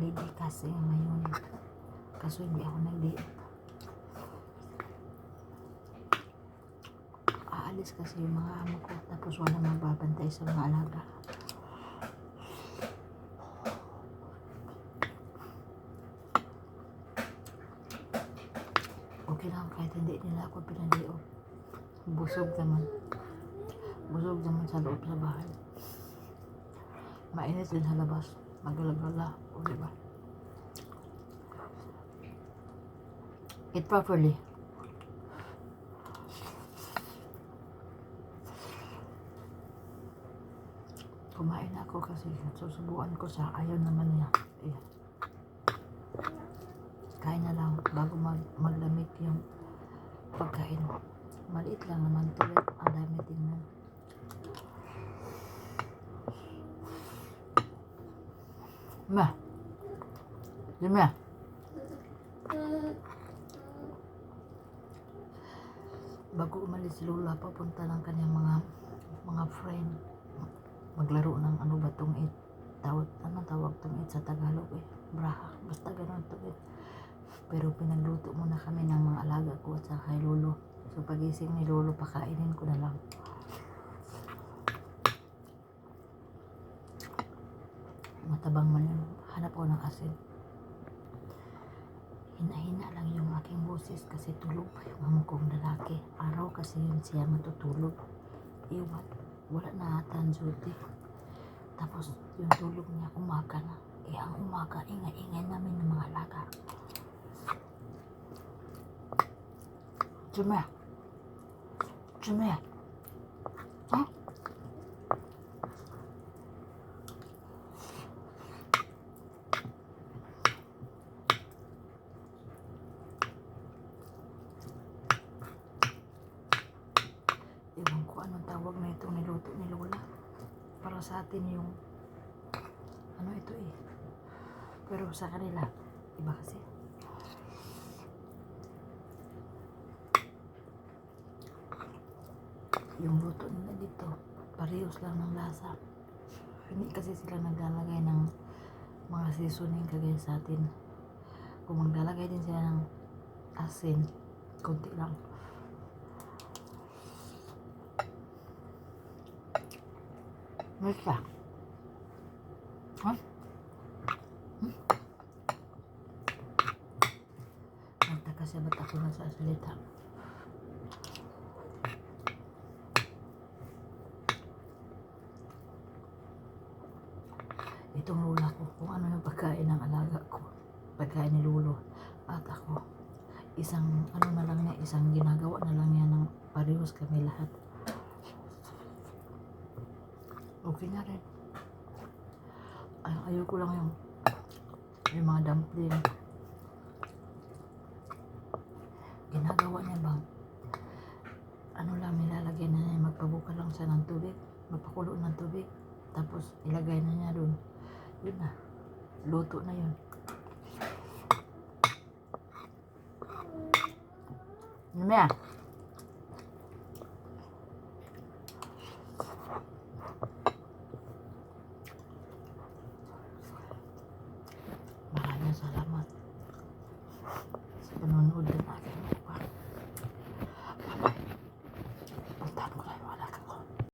holiday kasi ngayon. Kaso hindi ako nagdi. Aalis kasi yung mga amo ko. Tapos wala magbabantay sa mga alaga. Okay lang kahit hindi nila ako pinaliw. Busog naman. Busog naman sa loob sa bahay. Mainit din sa labas. Magalagala. Diba? Eat properly. Kumain ako kasi susubuan ko sa ayaw naman niya. Ayan. Kain na lang bago mag maglamig yung pagkain. Maliit lang naman to. eh. Ang dami tingnan. Ma. Lima. Bago umalis si Lola, papunta ng kanyang mga mga friend. Maglaro ng ano ba tong it. Tawag, anong tawag tong it sa Tagalog eh. Braha. Basta ganun to eh. Pero pinagluto muna kami ng mga alaga ko at saka kay Lolo. So pagising ni Lolo, pakainin ko na lang. Matabang man yun. Hanap ko ng asin. Hina-hina lang yung aking boses kasi tulog pa yung amo kong lalaki. Araw kasi yun siya matutulog. Iwan. Wala na ata ang duty. Tapos yung tulog niya umaga na. Eh ang umaga, ingay-ingay namin ng mga alaga. Jume. Jume. Tawag na itong niluto ni Lola. Para sa atin yung ano ito eh. Pero sa kanila, iba kasi. Yung luto nila dito, parehos lang ng lasa. Hindi kasi sila naglalagay ng mga seasoning kagaya sa atin. Kung maglalagay din sila ng asin, konti lang. Basta. Ha? Hmm? Nagtaka siya ba't ako nagsasalita? Itong lula ko, kung ano yung pagkain ng alaga ko, pagkain ni Lulo, at ako, isang, ano na lang niya, isang ginagawa na lang niya ng parehos kami lahat. Okay na rin. Ay, ayoko lang yung yung mga dumpling. Ginagawa niya bang ano lang nilalagay na niya magpabuka lang siya ng tubig, magpakulo ng tubig, tapos ilagay na niya doon. Yun na. Luto na yun. Mamaya. Maraming